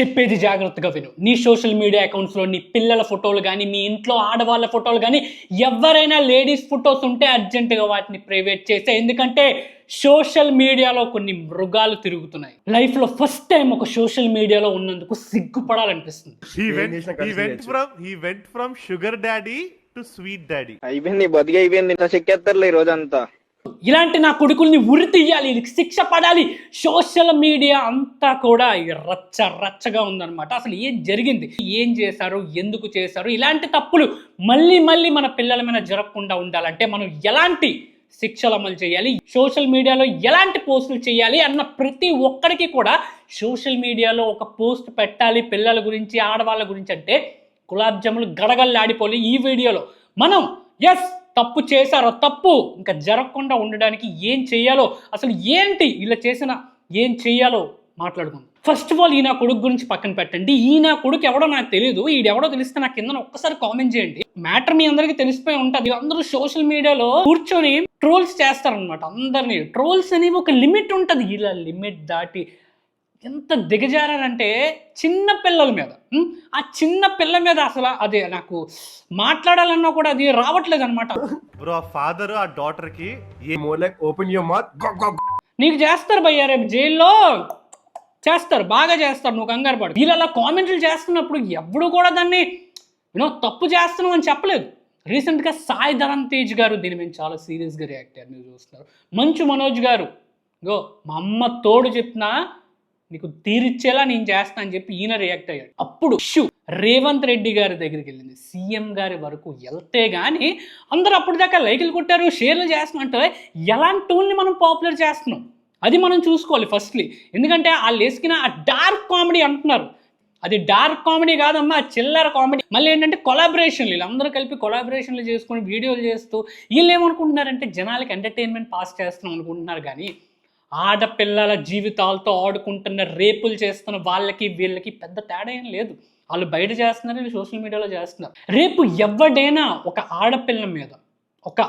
చెప్పేది జాగ్రత్తగా విను. నీ సోషల్ మీడియా అకౌంట్స్లో నీ పిల్లల ఫోటోలు కానీ మీ ఇంట్లో ఆడవాళ్ళ ఫోటోలు కానీ ఎవరైనా లేడీస్ ఫొటోస్ ఉంటే అర్జెంటుగా వాటిని ప్రైవేట్ చేసే. ఎందుకంటే సోషల్ మీడియాలో కొన్ని మృగాలు తిరుగుతున్నాయి. లైఫ్లో ఫస్ట్ టైం ఒక సోషల్ మీడియాలో ఉన్నందుకు సిగ్గుపడాలనిపిస్తుంది. Daddy to sweet daddy. అయిపోయింది బతికి అయిపోయింది ఇంత చెక్కేస్తారులే ఈ రోజంతా. ఇలాంటి నా కొడుకుల్ని ఉరి తీయాలి వీళ్ళకి శిక్ష పడాలి. సోషల్ మీడియా అంతా కూడా రచ్చ రచ్చగా ఉందన్నమాట. అసలు ఏం జరిగింది? ఏం చేశారు? ఎందుకు చేశారు? ఇలాంటి తప్పులు మళ్ళీ మళ్ళీ మన పిల్లల మీద జరగకుండా ఉండాలంటే మనం ఎలాంటి శిక్షలు అమలు చేయాలి? సోషల్ మీడియాలో ఎలాంటి పోస్టులు చేయాలి? అన్న ప్రతి ఒక్కరికి కూడా సోషల్ మీడియాలో ఒక పోస్ట్ పెట్టాలి పిల్లల గురించి ఆడవాళ్ళ గురించి అంటే గులాబ్ జాములు గడగల్లాడిపోయి ఈ వీడియోలో. మనం ఎస్ తప్పు చేశారో తప్పు. ఇంకా జరగకుండా ఉండడానికి ఏం చేయాలో అసలు ఏంటి ఇలా చేసిన ఏం చేయాలో మాట్లాడుకుందాం. ఫస్ట్ ఆఫ్ ఆల్ ఈయన కొడుకు గురించి పక్కన పెట్టండి. ఈయన కొడుకు ఎవడో నాకు తెలియదు ఈడెవడో తెలిస్తే నాకు కింద ఒక్కసారి కామెంట్ చేయండి. మ్యాటర్ మీ అందరికీ తెలిసిపోయి ఉంటుంది. అందరూ సోషల్ మీడియాలో కూర్చొని ట్రోల్స్ చేస్తారనమాట అందరినీ. ట్రోల్స్ అనేవి ఒక లిమిట్ ఉంటుంది. ఇలా లిమిట్ దాటి ఎంత దిగజారారంటే చిన్న పిల్లల మీద? ఆ చిన్న పిల్ల మీద అసలు అదే నాకు మాట్లాడాలన్నా కూడా అది రావట్లేదు అనమాట బ్రో ఫాదర్ ఆ డాటర్కి ఓపెన్ యువర్ మౌత్ నీకు చేస్తారు భయ్యా రేపు జైల్లో. చేస్తారు బాగా చేస్తారు నువ్వు కంగారు పడు. వీళ్ళు అలా కామెంట్లు చేస్తున్నప్పుడు ఎవడు కూడా దాన్ని యూనో తప్పు చేస్తున్నావు అని చెప్పలేదు. రీసెంట్గా సాయి ధరమ్ తేజ్ గారు దీని మీద చాలా సీరియస్గా రియాక్ట్ అయ్యారు మీరు చూస్తున్నారు. మంచు మనోజ్ గారు గో మా అమ్మ తోడు చెప్పినా నీకు తీరిచ్చేలా నేను చేస్తా అని చెప్పి ఈయన రియాక్ట్ అయ్యాడు. అప్పుడు ఇష్యూ రేవంత్ రెడ్డి గారి దగ్గరికి వెళ్ళింది. సీఎం గారి వరకు వెళ్తే కానీ అందరూ అప్పటిదాకా లైకులు కొట్టారు షేర్లు చేస్తున్నాం అంటే ఎలాంటి టూల్ని మనం పాపులర్ చేస్తున్నాం? అది మనం చూసుకోవాలి ఫస్ట్లీ ఎందుకంటే వాళ్ళు వేసుకున్న ఆ డార్క్ కామెడీ అంటున్నారు. అది డార్క్ కామెడీ కాదమ్మా చిల్లర కామెడీ మళ్ళీ ఏంటంటే కొలాబరేషన్లు వీళ్ళందరూ కలిపి కొలాబరేషన్లు చేసుకొని వీడియోలు చేస్తూ వీళ్ళు ఏమనుకుంటున్నారంటే జనాలకి ఎంటర్టైన్మెంట్ పాస్ చేస్తున్నాం అనుకుంటున్నారు కానీ ఆడపిల్లల జీవితాలతో ఆడుకుంటున్న రేపులు చేస్తున్న వాళ్ళకి వీళ్ళకి పెద్ద తేడా ఏం లేదు. వాళ్ళు బయట చేస్తున్నారు వీళ్ళు సోషల్ మీడియాలో చేస్తున్నారు. రేపు ఎవడైనా ఒక ఆడపిల్ల మీద ఒక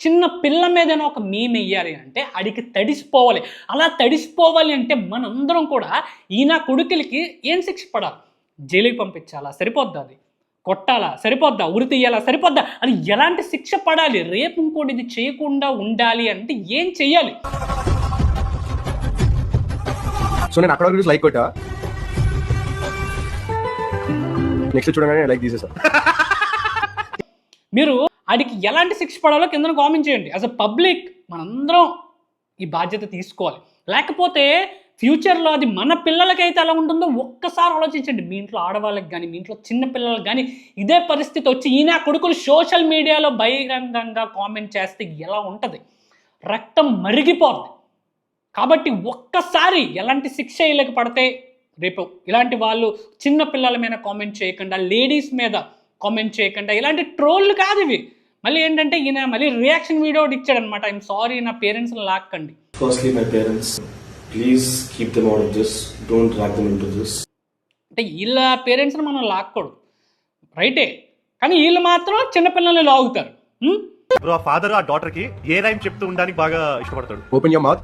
చిన్న పిల్ల మీదైనా ఒక మేము వేయాలి అంటే అడిగి తడిసిపోవాలి. అలా తడిసిపోవాలి అంటే మనందరం కూడా ఈయన కొడుకులకి ఏం శిక్ష పడాలి? జైలుకి పంపించాలా? సరిపోద్దా అది? కొట్టాలా? సరిపోద్దా? ఉరి తీయాలా? సరిపోద్దా? అది ఎలాంటి శిక్ష పడాలి? రేపు ఇంకోటి ఇది చేయకుండా ఉండాలి అంటే ఏం చెయ్యాలి? సో నేను అక్కడ వరకు లైక్ కొట్టా. నెక్స్ట్ చూడగానే లైక్ తీసేసా. మీరు ఆడికి ఎలాంటి శిక్ష పడాలో కింద కామెంట్ చేయండి. యాజ్ అ పబ్లిక్ మనందరం ఈ బాధ్యత తీసుకోవాలి. లేకపోతే ఫ్యూచర్లో అది మన పిల్లలకైతే ఎలా ఉంటుందో ఒక్కసారి ఆలోచించండి. మీ ఇంట్లో ఆడవాళ్ళకి కానీ మీ ఇంట్లో చిన్న పిల్లలకి కానీ ఇదే పరిస్థితి వచ్చి ఈయన కొడుకులు సోషల్ మీడియాలో బహిరంగంగా కామెంట్ చేస్తే ఎలా ఉంటుంది? రక్తం మరిగిపోతుంది కాబట్టి ఒక్కసారి ఎలాంటి శిక్ష వీళ్ళకి పడితే రేపు ఇలాంటి వాళ్ళు చిన్న పిల్లల మీద కామెంట్ చేయకుండా లేడీస్ మీద కామెంట్ చేయకుండా ఇలాంటి ట్రోల్లు కాదు ఇవి. మళ్ళీ ఏంటంటే ఈయన మళ్ళీ రియాక్షన్ వీడియో ఒకటి ఇచ్చాడు అనమాట ఐఎమ్ సారీ నా పేరెంట్స్ని లాక్కండి them into this. అంటే వీళ్ళ పేరెంట్స్ని మనం లాక్కూడదు. రైటే కానీ వీళ్ళు మాత్రం చిన్నపిల్లల్ని లాగుతారు? బ్రో ఆ ఫాదర్ ఆ డాటర్కి ఏ రైమ్ చెప్తూ ఉండడానికి బాగా ఇష్టపడతాడు. ఓపెన్ యువర్ మౌత్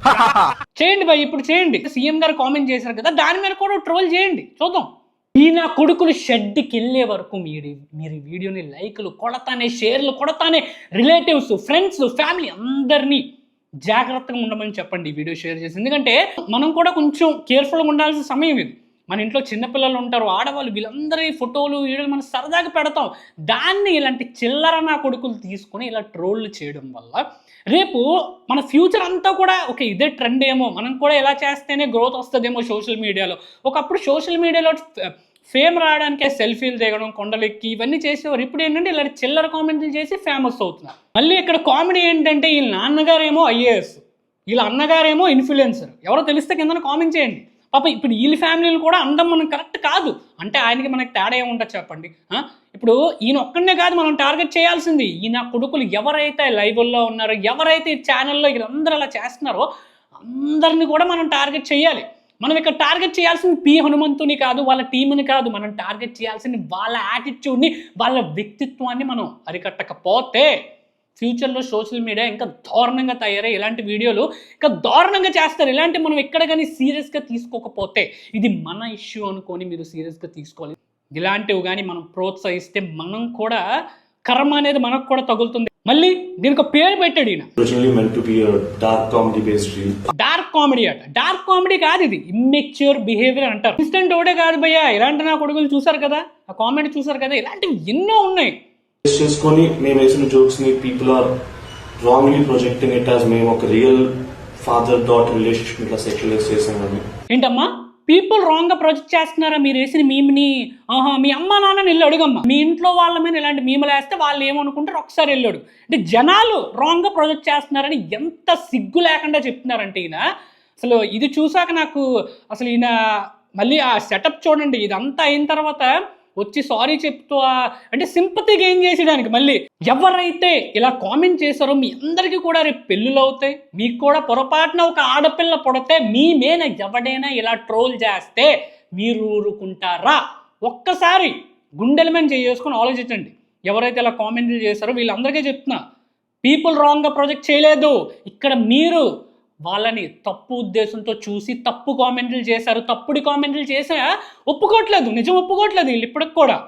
చేయండి భయ్ ఇప్పుడు చేయండి. సీఎం గారు కామెంట్ చేశారు కదా దాని మీద కూడా ట్రోల్ చేయండి. చూద్దాం. ఈయన కొడుకులు షెడ్కి వెళ్ళే వరకు మీరు మీరు ఈ వీడియోని లైక్లు కొడతానే షేర్లు కొడతానే రిలేటివ్స్ ఫ్రెండ్స్ ఫ్యామిలీ అందరినీ జాగ్రత్తగా ఉండమని చెప్పండి ఈ వీడియో షేర్ చేసి. ఎందుకంటే మనం కూడా కొంచెం కేర్ఫుల్గా ఉండాల్సిన సమయం ఇది. మన ఇంట్లో చిన్నపిల్లలు ఉంటారు ఆడవాళ్ళు వీళ్ళందరి ఫోటోలు వీడియోలు మనం సరదాగా పెడతాం. దాన్ని ఇలాంటి చిల్లర నా కొడుకులు తీసుకొని ఇలా ట్రోళ్ళు చేయడం వల్ల రేపు మన ఫ్యూచర్ అంతా కూడా ఓకే ఇదే ట్రెండ్ ఏమో మనం కూడా ఎలా చేస్తేనే గ్రోత్ వస్తుందేమో సోషల్ మీడియాలో ఒకప్పుడు సోషల్ మీడియాలో ఫేమ్ రావడానికి సెల్ఫీలు దిగడం కొండలెక్కి ఇవన్నీ చేసేవారు. ఇప్పుడు ఏంటంటే ఇలాంటి చిల్లర కామెంట్లు చేసి ఫేమస్ అవుతున్నారు. మళ్ళీ ఇక్కడ కామెడీ ఏంటంటే వీళ్ళ నాన్నగారేమో ఐఏఎస్ వీళ్ళ అన్నగారేమో ఇన్ఫ్లుయెన్సర్ ఎవరో తెలిస్తే కింద కామెంట్ చేయండి. పాప ఇప్పుడు వీళ్ళ ఫ్యామిలీలు కూడా అందం మనం కరెక్ట్ కాదు. అంటే ఆయనకి మనకి తేడా ఏముంటుంది చెప్పండి? ఇప్పుడు ఈయన ఒక్కడనే కాదు మనం టార్గెట్ చేయాల్సింది. ఈయన కొడుకులు ఎవరైతే లైవ్లో ఉన్నారో ఎవరైతే ఈ ఛానల్లో వీళ్ళందరూ అలా చేస్తున్నారో అందరిని కూడా మనం టార్గెట్ చేయాలి. మనం ఇక్కడ టార్గెట్ చేయాల్సింది పి హనుమంతుని కాదు వాళ్ళ టీంని కాదు. మనం టార్గెట్ చేయాల్సింది వాళ్ళ యాటిట్యూడ్ని వాళ్ళ వ్యక్తిత్వాన్ని మనం అరికట్టకపోతే ఫ్యూచర్లో సోషల్ మీడియా ఇంకా దారుణంగా తయారై ఇలాంటి వీడియోలు ఇంకా దారుణంగా చేస్తారు. ఇలాంటి మనం ఎక్కడ కానీ సీరియస్గా తీసుకోకపోతే ఇది మన ఇష్యూ అనుకొని మీరు సీరియస్గా తీసుకోవాలి. ఇలాంటివి కానీ మనం ప్రోత్సహిస్తే మనం కూడా కర్మ అనేది మనకు కూడా తగులుతుంది. మళ్ళీ దీనికి ఒక పేరు పెట్టాడు ఈయన. డార్క్ కామెడీ అట. డార్క్ కామెడీ కాదు ఇది. ఇమ్మెచ్యూర్ బిహేవియర్ అంటారు. ఇన్స్టెంట్ ఒకటే కాదు భయ్యా. ఇలాంటి నా కొడుకులు చూసారు కదా? ఆ కామెడీ చూసారు కదా? ఇలాంటివి ఎన్నో ఉన్నాయి. బేస్ చేసుకొని మేము వేసిన జోక్స్ని people are wrongly projecting it as మేము ఒక రియల్ ఫాదర్ డాట్ రిలేషన్షిప్ ఇట్లా సెక్యులైజ్ చేసామని ఏంటమ్మా? పీపుల్ రాంగ్గా ప్రొజెక్ట్ చేస్తున్నారా? మీరు వేసిన మీమ్ని ఆహా మీ అమ్మ నాన్నని వెళ్ళి అడుగమ్మా. మీ ఇంట్లో వాళ్ళ మీద ఇలాంటి మీములు వేస్తే వాళ్ళు ఏమనుకుంటారు ఒకసారి వెళ్ళాడు. అంటే జనాలు రాంగ్గా ప్రొజెక్ట్ చేస్తున్నారని ఎంత సిగ్గు లేకుండా చెప్తున్నారంటే ఈయన. అసలు ఇది చూసాక నాకు అసలు ఈయన మళ్ళీ ఆ సెటప్ చూడండి ఇదంతా అయిన తర్వాత వచ్చి సారీ చెప్తూ అంటే సింపతి గెయిన్ చేసేయడానికి మళ్ళీ. ఎవరైతే ఇలా కామెంట్ చేశారో మీ అందరికీ కూడా రేపు పెళ్ళిళ్ళు అవుతాయి. మీకు కూడా పొరపాటున ఒక ఆడపిల్ల పొడితే మీ మీద ఎవడైనా ఇలా ట్రోల్ చేస్తే మీరు ఊరుకుంటారా? ఒక్కసారి గుండెల చేసుకొని ఆలోచించండి. ఎవరైతే ఇలా కామెంట్లు చేశారో వీళ్ళందరికీ చెప్తున్నా. పీపుల్ రాంగ్గా ప్రొజెక్ట్ చేయలేదు. ఇక్కడ మీరు వాళ్ళని తప్పు ఉద్దేశంతో చూసి తప్పు కామెంట్లు చేశారు. తప్పుడు కామెంట్లు చేసా? ఒప్పుకోవట్లేదు. నిజం ఒప్పుకోవట్లేదు వీళ్ళు ఇప్పటికి కూడా.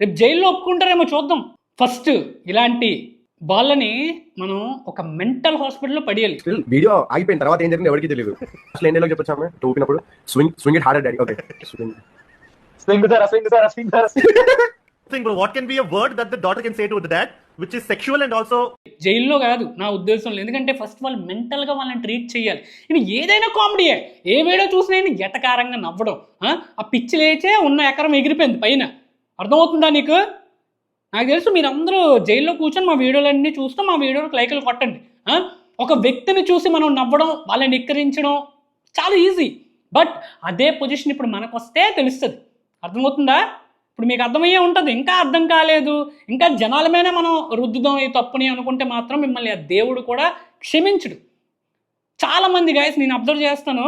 రేపు జైల్లో ఒప్పుకుంటారేమో చూద్దాం. ఫస్ట్ ఇలాంటి వాళ్ళని మనం ఒక మెంటల్ హాస్పిటల్లో పడేయాలి. వీడియో ఆగిపోయిన తర్వాత ఏం జరిగింది ఎవరికి తెలియదు అసలు ఏం డైలాగ్ చెప్పొచ్చు ఊపినప్పుడు swing swing it harder daddy. Okay swing Think, bro, what can be a word that the daughter can say to the dad, which is sexual and also జైల్లో కాదు నా ఉద్దేశంలో. ఎందుకంటే ఫస్ట్ వాళ్ళు మెంటల్గా వాళ్ళని ట్రీట్ చేయాలి. ఇది ఏదైనా కామెడీయే ఏ. వీడియో చూసినా ఎటకారంగా నవ్వడం. ఆ? పిచ్చి లేచే ఉన్న ఎకరం ఎగిరిపోయింది పైన. అర్థమవుతుందా నీకు? నాకు తెలుసు మీరందరూ జైల్లో కూర్చొని మా వీడియోలన్నీ చూస్తూ మా వీడియోలకు లైకులు కొట్టండి. ఒక వ్యక్తిని చూసి మనం నవ్వడం వాళ్ళని ఎక్కిరించడం చాలా ఈజీ బట్ అదే పొజిషన్ ఇప్పుడు మనకు వస్తే తెలుస్తుంది. అర్థమవుతుందా? ఇప్పుడు మీకు అర్థమయ్యే ఉంటుంది. ఇంకా అర్థం కాలేదు. ఇంకా జనాల మీద మనం రుద్దుదాం ఈ తప్పుని అనుకుంటే మాత్రం మిమ్మల్ని ఆ దేవుడు కూడా క్షమించడు. చాలామంది గైస్ నేను అబ్జర్వ్ చేస్తాను.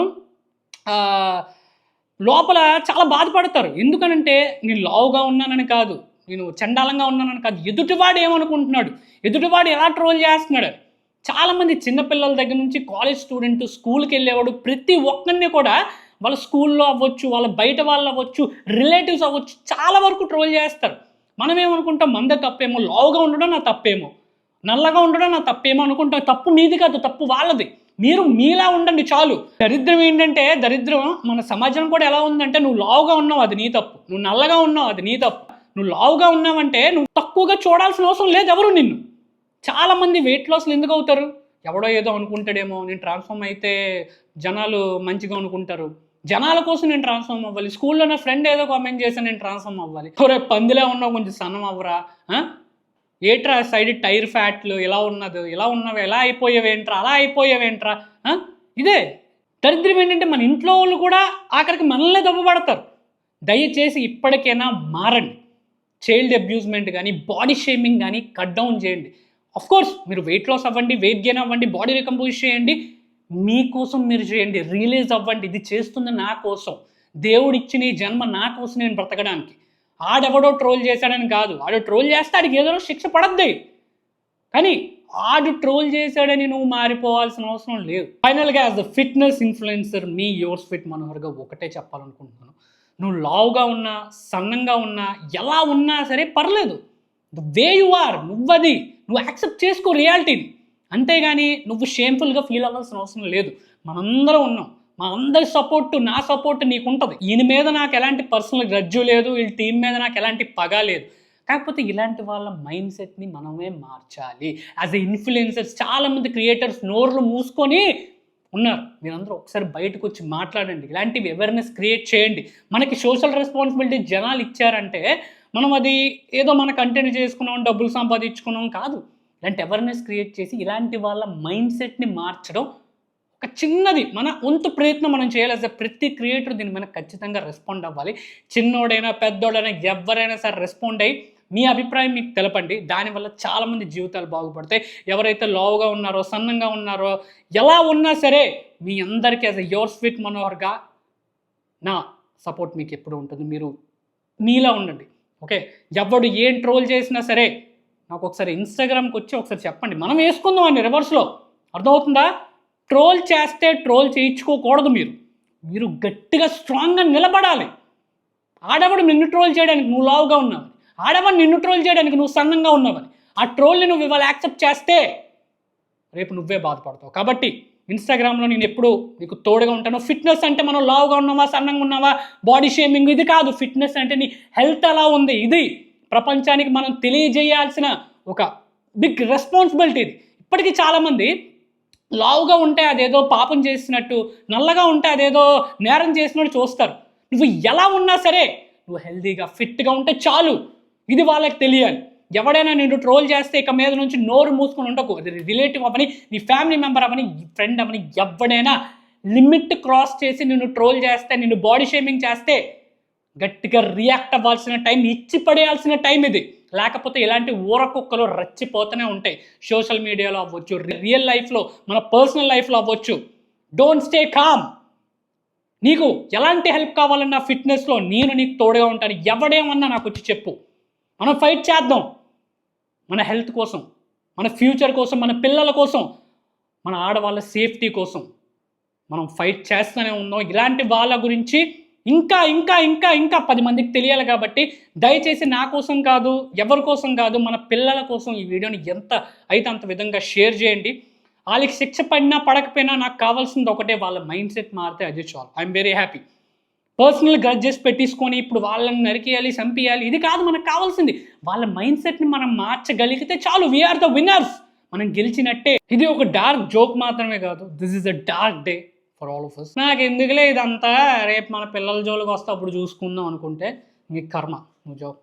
లోపల చాలా బాధపడతారు. ఎందుకనంటే నేను లావుగా ఉన్నానని కాదు. నేను చండాలంగా ఉన్నానని కాదు. ఎదుటివాడు ఏమనుకుంటున్నాడు? ఎదుటివాడు ఎలా ట్రోల్ చేస్తున్నాడు? చాలామంది చిన్నపిల్లల దగ్గర నుంచి కాలేజ్ స్టూడెంట్ స్కూల్కి వెళ్ళేవాడు ప్రతి ఒక్కరిని కూడా వాళ్ళ స్కూల్లో అవ్వచ్చు వాళ్ళ బయట వాళ్ళు అవ్వచ్చు రిలేటివ్స్ అవ్వచ్చు చాలా వరకు ట్రోల్ చేస్తారు. మనం ఏమనుకుంటాం మంద తప్పేమో లావుగా ఉండడం నా తప్పేమో నల్లగా ఉండడం నా తప్పేమో అనుకుంటాం. తప్పు మీది కాదు తప్పు వాళ్ళది. మీరు మీలా ఉండండి చాలు. దరిద్రం ఏంటంటే దరిద్రం మన సమాజం కూడా ఎలా ఉందంటే నువ్వు లావుగా ఉన్నావు అది నీ తప్పు. నువ్వు నల్లగా ఉన్నావు అది నీ తప్పు. నువ్వు లావుగా ఉన్నావంటే నువ్వు తక్కువగా చూడాల్సిన అవసరం లేదు ఎవరు నిన్ను. చాలా మంది వెయిట్ లాస్లు ఎందుకు అవుతారు? ఎవడో ఏదో అనుకుంటాడేమో నేను ట్రాన్స్ఫార్మ్ అయితే జనాలు మంచిగా అనుకుంటారు. జనాల కోసం నేను ట్రాన్స్ఫార్మ్ అవ్వాలి. స్కూల్లో నా ఫ్రెండ్ ఏదో కామెంట్ చేసి నేను ట్రాన్స్ఫార్మ్ అవ్వాలి. ఒరే పందిలే ఉన్నావు కొంచెం సన్నం అవ్వరా. ఏట్రా సైడ్ టైర్ ఫ్యాట్లు ఇలా ఉన్నది ఇలా ఉన్నవి ఎలా అయిపోయావేంట్రా అలా అయిపోయావేంట్రా? ఇదే. దరిద్రం ఏంటంటే మన ఇంట్లో వాళ్ళు కూడా ఆఖరికి మనల్నే దెబ్బపడతారు. దయచేసి ఇప్పటికైనా మారండి. చైల్డ్ అబ్యూస్మెంట్ కానీ బాడీ షేమింగ్ కానీ కట్ డౌన్ చేయండి. అఫ్ కోర్స్ మీరు వెయిట్ లాస్ అవ్వండి వెయిట్ గెయిన్ అవ్వండి బాడీ రికంపోజ్ చేయండి. మీకోసం మీరు చేయండి రిలీజ్ అవ్వండి ఇది చేస్తుంది నా కోసం. దేవుడు ఇచ్చిన ఈ జన్మ నా కోసం నేను బ్రతకడానికి. ఆడెవడో ట్రోల్ చేశాడని కాదు. ఆడు ట్రోల్ చేస్తే ఆడికి ఏదో శిక్ష పడద్ది. కానీ ఆడు ట్రోల్ చేశాడని నువ్వు మారిపోవాల్సిన అవసరం లేదు. ఫైనల్గా యాజ్ అ ఫిట్నెస్ ఇన్ఫ్లుయెన్సర్ మీ యోర్స్ ఫిట్ మనోహర్గా ఒకటే చెప్పాలనుకుంటున్నాను. నువ్వు లావుగా ఉన్నా సన్నంగా ఉన్నా ఎలా ఉన్నా సరే పర్లేదు. ద వే యు ఆర్ నువ్వది. నువ్వు యాక్సెప్ట్ చేసుకో రియాలిటీని అంతేగాని నువ్వు షేమ్ఫుల్గా ఫీల్ అవ్వాల్సిన అవసరం లేదు. మనందరం ఉన్నాం. మా అందరి సపోర్ట్ నా సపోర్ట్ నీకు ఉంటుంది ఈయన మీద నాకు ఎలాంటి పర్సనల్ గ్రజ్జు లేదు. వీళ్ళ టీం మీద నాకు ఎలాంటి పగ లేదు. కాకపోతే ఇలాంటి వాళ్ళ మైండ్ సెట్ని మనమే మార్చాలి. యాజ్ ఎ ఇన్ఫ్లుయెన్సర్స్ చాలామంది క్రియేటర్స్ నోర్లు మూసుకొని ఉన్నారు. మీరందరూ ఒకసారి బయటకు వచ్చి మాట్లాడండి. ఇలాంటివి అవేర్నెస్ క్రియేట్ చేయండి. మనకి సోషల్ రెస్పాన్సిబిలిటీ జనాలు ఇచ్చారంటే మనం అది ఏదో మన కంటెంట్ చేసుకున్నాం డబ్బులు సంపాదించుకున్నాం కాదు. ఇలాంటి అవేర్నెస్ క్రియేట్ చేసి ఇలాంటి వాళ్ళ మైండ్ సెట్ని మార్చడం ఒక చిన్నది మన వంతు ప్రయత్నం మనం చేయాలి. సార్ ప్రతి క్రియేటర్ దీని మీద ఖచ్చితంగా రెస్పాండ్ అవ్వాలి. చిన్నోడైనా పెద్దోడైనా ఎవరైనా సరే రెస్పాండ్ అయ్యి మీ అభిప్రాయం మీకు తెలపండి. దానివల్ల చాలామంది జీవితాలు బాగుపడతాయి. ఎవరైతే లోవుగా ఉన్నారో సన్నంగా ఉన్నారో ఎలా ఉన్నా సరే మీ అందరికీ యాజ్ యువర్ స్వీట్ మనోహర్గా నా సపోర్ట్ మీకు ఎప్పుడు ఉంటుంది. మీరు మీలా ఉండండి. ఓకే ఎవడు ఏం ట్రోల్ చేసినా సరే నాకు ఒకసారి ఇన్స్టాగ్రామ్కి వచ్చి ఒకసారి చెప్పండి. మనం వేసుకుందాం అండి రివర్స్లో అర్థమవుతుందా? ట్రోల్ చేస్తే ట్రోల్ చేయించుకోకూడదు మీరు. మీరు గట్టిగా స్ట్రాంగ్గా నిలబడాలి. ఆడవాడు నిన్ను ట్రోల్ చేయడానికి నువ్వు లావుగా ఉన్నావని? ఆడవాడు నిన్ను ట్రోల్ చేయడానికి నువ్వు సన్నంగా ఉన్నావని? ఆ ట్రోల్ని నువ్వు ఇవాళ యాక్సెప్ట్ చేస్తే రేపు నువ్వే బాధపడతావు. కాబట్టి ఇన్స్టాగ్రామ్లో నేను ఎప్పుడు నీకు తోడుగా ఉంటాను. ఫిట్నెస్ అంటే మనం లావుగా ఉన్నావా సన్నంగా ఉన్నావా? బాడీ షేమింగ్ ఇది కాదు. ఫిట్నెస్ అంటే నీ హెల్త్ ఎలా ఉంది? ఇది. ప్రపంచానికి మనం తెలియజేయాల్సిన ఒక బిగ్ రెస్పాన్సిబిలిటీ ఇది. ఇప్పటికీ చాలామంది లావుగా ఉంటే అదేదో పాపం చేసినట్టు నల్లగా ఉంటే అదేదో నేరం చేసినట్టు చూస్తారు. నువ్వు ఎలా ఉన్నా సరే నువ్వు హెల్తీగా ఫిట్గా ఉంటే చాలు. ఇది వాళ్ళకి తెలియాలి. ఎవడైనా నిన్ను ట్రోల్ చేస్తే ఇక మీద నుంచి నోరు మూసుకొని ఉండకు. అది రిలేటివ్ అవని నీ ఫ్యామిలీ మెంబర్ అవని ఫ్రెండ్ అవని ఎవడైనా లిమిట్ క్రాస్ చేసి నిన్ను ట్రోల్ చేస్తే నిన్ను బాడీ షేమింగ్ చేస్తే గట్టిగా రియాక్ట్ అవ్వాల్సిన టైం ఇచ్చి పడేయాల్సిన టైం ఇది. లేకపోతే ఇలాంటి ఊరకుక్కలు రచ్చిపోతూనే ఉంటాయి. సోషల్ మీడియాలో అవ్వచ్చు రియల్ లైఫ్లో మన పర్సనల్ లైఫ్లో అవ్వచ్చు. డోంట్ స్టే కామ్ నీకు ఎలాంటి హెల్ప్ కావాలన్నా ఫిట్నెస్లో నేను నీకు తోడుగా ఉంటాను. ఎవడేమన్నా నాకు వచ్చి చెప్పు. మనం ఫైట్ చేద్దాం. మన హెల్త్ కోసం మన ఫ్యూచర్ కోసం మన పిల్లల కోసం మన ఆడవాళ్ళ సేఫ్టీ కోసం మనం ఫైట్ చేస్తూనే ఉన్నాం. ఇలాంటి వాళ్ళ గురించి ఇంకా ఇంకా ఇంకా ఇంకా పది మందికి తెలియాలి కాబట్టి దయచేసి నా కోసం కాదు ఎవరి కోసం కాదు మన పిల్లల కోసం ఈ వీడియోని ఎంత అయితే అంత విధంగా షేర్ చేయండి. వాళ్ళకి శిక్ష పడినా పడకపోయినా నాకు కావాల్సింది ఒకటే వాళ్ళ మైండ్ సెట్ మారితే అది చాలు. I'm very happy personal grudges పెట్టేసుకొని ఇప్పుడు వాళ్ళని నరికేయాలి చంపేయాలి ఇది కాదు మనకు కావాల్సింది. వాళ్ళ మైండ్ సెట్ని మనం మార్చగలిగితే చాలు. వీఆర్ ద విన్నర్స్ మనం గెలిచినట్టే. ఇది ఒక డార్క్ జోక్ మాత్రమే కాదు. This is a dark day for all of us నాకు ఎందుకులే ఇదంతా? రేపు మన పిల్లల జోలికి వస్తే అప్పుడు చూసుకుందాం అనుకుంటే. మీ కర్మ. నువ్వు జో.